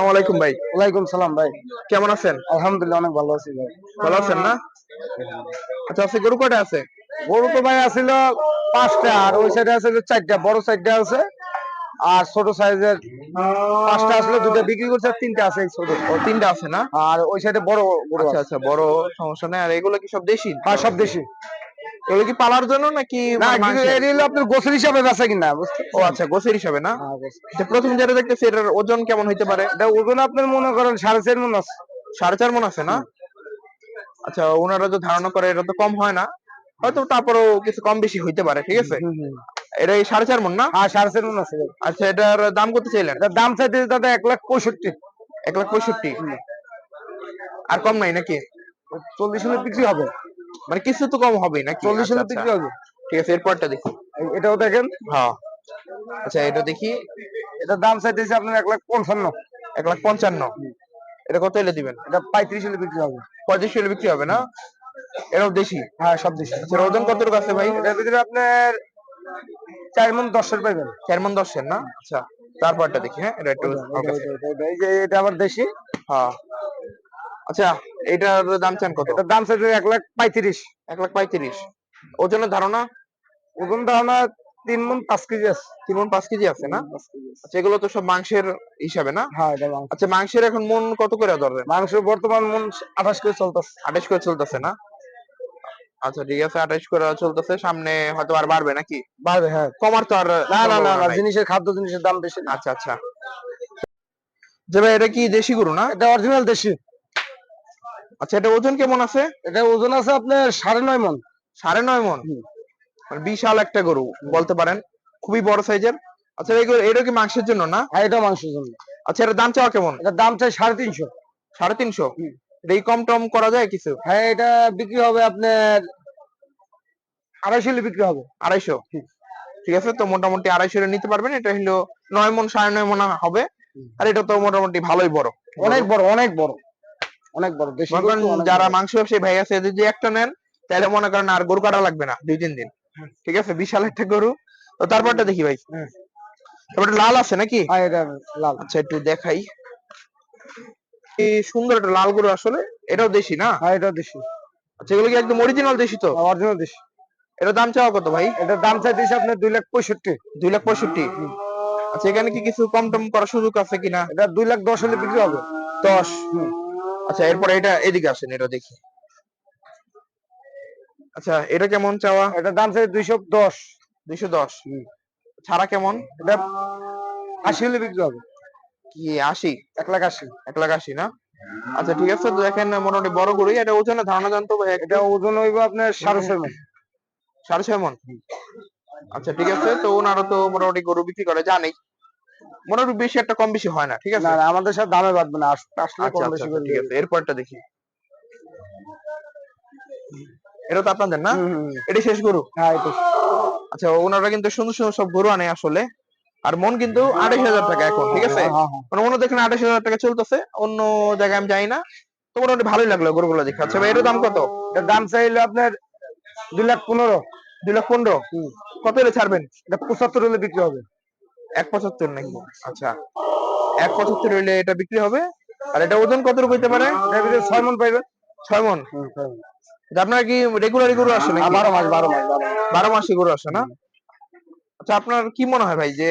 আলাইকুম ভাই। ওয়ালাইকুম সালাম ভাই। কেমন আছেন? আলহামদুলিল্লাহ অনেক ভালো আছি ভাই। ভালো আছেন না? আচ্ছা আজকে গরু কয়টা আছে? গরু তো ভাই আছিল পাঁচটা আর ওই সাইডে আছে চারটা বড় চারটা আছে আর ছোট সাইজের পাঁচটা আসলে দুটো বিক্রি করছে আর তিনটা আছে ছোট। তিনটা আছে না? আর ওই সাইডে বড় আচ্ছা আছে। আচ্ছা বড় সমস্যা নেই। আর এগুলো কি সব দেশি? হ্যাঁ সব দেশি। এগুলো কি পালার জন্য নাকি না মানে আপনার গোসল হিসাবে বেচা কিনা ও আচ্ছা গোসের হিসাবে না? হ্যাঁ, প্রথম যেটা দেখতেছি এটার ওজন কেমন হইতে পারে? ওজন আপনার মনে করেন সাড়ে চার মন আছে। সাড়ে চার মন আছে না? আচ্ছা ওনারা তো ধারণা করে এটা তো কম হয় না। হয়তো তারপরেও কিছু কম বেশি হইতে পারে ঠিক আছে। এটা এই সাড়ে চার মন না? হ্যাঁ সাড়ে চার মন আছে। আচ্ছা এটার দাম কত চাইলেন? দাম চাইতে দাদা এক লাখ পঁয়ষট্টি। এক লাখ পঁয়ষট্টি? আর কম নাই নাকি? চল্লিশ হলে বিক্রি হবে। মানে কিছু তো কম হবে না চল্লিশ হাজার হলে আচ্ছা। হবে ঠিক আছে এরপরটা দেখি। এটাও দেখেন? হ্যাঁ। আচ্ছা এটা দেখি। এটার দাম চাইতেছে আপনার এক লাখ পঞ্চান্ন। এক লাখ পঞ্চান্ন। এটা কত এলে দিবেন? এটা পঁয়ত্রিশ হলে বিক্রি হবে। পঁয়ত্রিশ হলে বিক্রি হবে না? এটাও দেশি? হ্যাঁ সব দেশি। আচ্ছা ওজন কতটুকু আছে ভাই? এটার ভিতরে আপনার চার মন দশের পাইবেন। চার মন দশের না? আচ্ছা তারপরটা দেখি হ্যাঁ? এটা একটু এটা আবার দেশি। হ্যাঁ। আচ্ছা এটার দাম চান কত? এটার দাম চাইতে এক লাখ পঁয়ত্রিশ এক লাখ পঁয়ত্রিশ। ওজনের ধারণা ওজন ধারণা তিন মন পাঁচ কেজি আছে তিন মন পাঁচ কেজি আছে না? আচ্ছা এগুলো তো সব মাংসের হিসাবে না? হ্যাঁ আচ্ছা মাংসের এখন মন কত করে ধরবেন মাংস বর্তমান মন আঠাশ করে চলতেছে। আঠাশ করে চলতেছে না? আচ্ছা ঠিক আছে আঠাশ করে চলতেছে সামনে হয়তো আর বাড়বে নাকি? বাড়বে হ্যাঁ। কমার তো আর না না না। জিনিসের খাদ্য জিনিসের দাম বেশি আচ্ছা আচ্ছা। যে ভাই এটা কি দেশি গরু না? এটা অরিজিনাল দেশি। আচ্ছা এটা ওজন কেমন আছে? এটা ওজন আছে আপনার সাড়ে নয় মন। সাড়ে নয় মন? মানে বিশাল একটা গরু বলতে পারেন। খুবই বড় সাইজের। আচ্ছা এগুলো এটা কি মাংসের জন্য না? আর এটা মাংসের জন্য। আচ্ছা এটার দাম চাওয়া কেমন? এটার দাম চাই সাড়ে তিনশো। সাড়ে তিনশো। এটা এই কম টম করা যায় কিছু? হ্যাঁ এটা বিক্রি হবে আপনার আড়াইশো হলে বিক্রি হবে। আড়াইশো? ঠিক আছে তো মোটামুটি আড়াইশো নিতে পারবেন। এটা হলো নয় মন সাড়ে নয় মন হবে। আর এটা তো মোটামুটি ভালোই বড়। অনেক বড় অনেক বড়। অনেক বড় দেশি যারা মাংস ব্যবসায়ী ভাই আছে যদি একটা নেন তাহলে মনে করেন আর গরু কাটা লাগবে না দুই তিন দিন। ঠিক আছে? বিশাল একটা গরু। তো তারপরটা দেখি ভাই। হুম। তারপরে লাল আছে নাকি? হ্যাঁ এটা লাল। আচ্ছা একটু দেখাই। এই সুন্দর একটা লাল গরু আসলে। এটাও দেশি না? হ্যাঁ এটা দেশি। আচ্ছা এগুলো কি একদম অরিজিনাল দেশি তো? অরিজিনাল দেশি। এটার দাম চাওয়া কত ভাই? এটার দাম চাইতেছে আপনার দুই লাখ পঁয়ষট্টি। দুই লাখ পঁয়ষট্টি? আচ্ছা এখানে কি কিছু কম টম করার সুযোগ আছে কিনা? এটা দুই লাখ দশ হলে বিক্রি হবে। দশ। হুম। আচ্ছা এরপরে এটা এদিকে আসেন এটা দেখি। আচ্ছা এটা কেমন চাওয়া? এটার দাম চাই দুইশো দশ। দুইশো দশ। ছাড়া কেমন? এটা আশি হলে বিক্রি হবে। কি আশি? এক লাখ আশি। এক লাখ আশি না? আচ্ছা ঠিক আছে তো দেখেন মোটামুটি বড় গরুই। এটা ওজনে ধারণা জানতো ভাই এটা ওজন হইব আপনার সাড়ে ছয় মণ। সাড়ে ছয় মন? আচ্ছা ঠিক আছে তো ওনারা তো মোটামুটি গরু বিক্রি করে জানেই। মোটামুটি বেশি একটা কম বেশি হয় না ঠিক আছে? না আমাদের সাথে দামে বাঁধবে না আসলে আচ্ছা কম আচ্ছা বেশি আচ্ছা, করে ঠিক আছে। এরপরটা দেখি। এটা তো আপনাদের না। এটা শেষ গরু? হ্যাঁ এটা আচ্ছা ওনারা কিন্তু সুন্দর সুন্দর সব গরু আনে আসলে। আর মন কিন্তু আড়াইশ হাজার টাকা এখন ঠিক আছে? হ্যাঁ, হ্যাঁ, হ্যাঁ। মানে অন্য দেখেন আড়াইশ হাজার টাকা চলতেছে অন্য জায়গায় আমি যাই না। তো মোটামুটি ভালোই লাগল গরুগুলো দেখে। আচ্ছা ভাই এটার দাম কত? এটার দাম চাইলে আপনার দুই লাখ পনেরো। দুই লাখ পনেরো। কত হলে ছাড়বেন? এটা পঁচাত্তর হলে বিক্রি হবে। এক পঁচাত্তর নাকি? আচ্ছা। এক পঁচাত্তর হইলে এটা বিক্রি হবে। আর এটা ওজন কত রূপ হইতে পারে? ছয় মন পাইবেন ছয় মন? আপনার কি রেগুলারই গরু আসে নাকি? বারো মাস বারো মাস বারো মাস। বারো মাসে গরু আসে না? আচ্ছা আপনার কি মনে হয় ভাই যে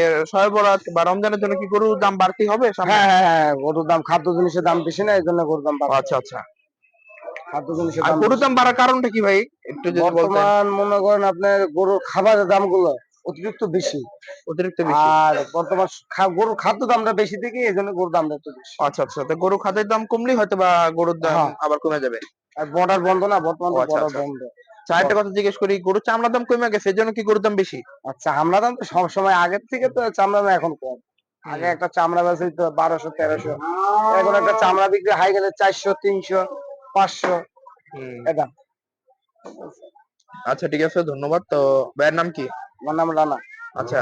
বরাত বা রমজানের জন্য কি গরুর দাম বাড়তি হবে হ্যাঁ হ্যাঁ হ্যাঁ গরুর দাম খাদ্য জিনিসের দাম বেশি না এই জন্য গরুর দাম আচ্ছা আচ্ছা। খাদ্য জিনিসের দাম গরুর দাম বাড়ার কারণটা কি ভাই? একটু যদি বলতেন। বর্তমান মনে করেন আপনার গরুর খাবারের দামগুলো অতিরিক্ত বেশি। অতিরিক্ত বেশি। আর বর্তমান গরুর খাদ্য দামটা বেশি থেকে এই জন্য গরুর দামটা একটু বেশি। আচ্ছা আচ্ছা। তো গরু খাদ্যের দাম কমলেই হয়তো বা গরুর দাম হ্যাঁ। আবার কমে যাবে। আর বর্ডার বন্ধ না বর্তমান আচ্ছা, বর্ডার আচ্ছা। বন্ধ। চারটা কথা জিজ্ঞেস করি গরুর চামড়ার দাম কমে গেছে এজন্য কি গরুর দাম বেশি? আচ্ছা চামড়া দাম তো সবসময় আগের থেকে তো চামড়া দাম এখন কম। আগে একটা চামড়া বেচে তো বারোশো তেরোশো। এখন একটা চামড়া বিক্রি হাই গেলে চারশো তিনশো পাঁচশো। এটা। আচ্ছা ঠিক আছে ধন্যবাদ। তো ভাইয়ের নাম কি? আমার নাম রানা। আচ্ছা।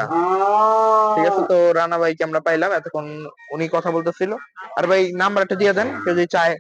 ঠিক আছে, তো রানা ভাইকে আমরা পাইলাম, এতক্ষণ উনি কথা বলতেছিল। আর ভাই, নাম্বারটা দিয়ে দেন, কেউ যদি চায়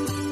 আচ্ছা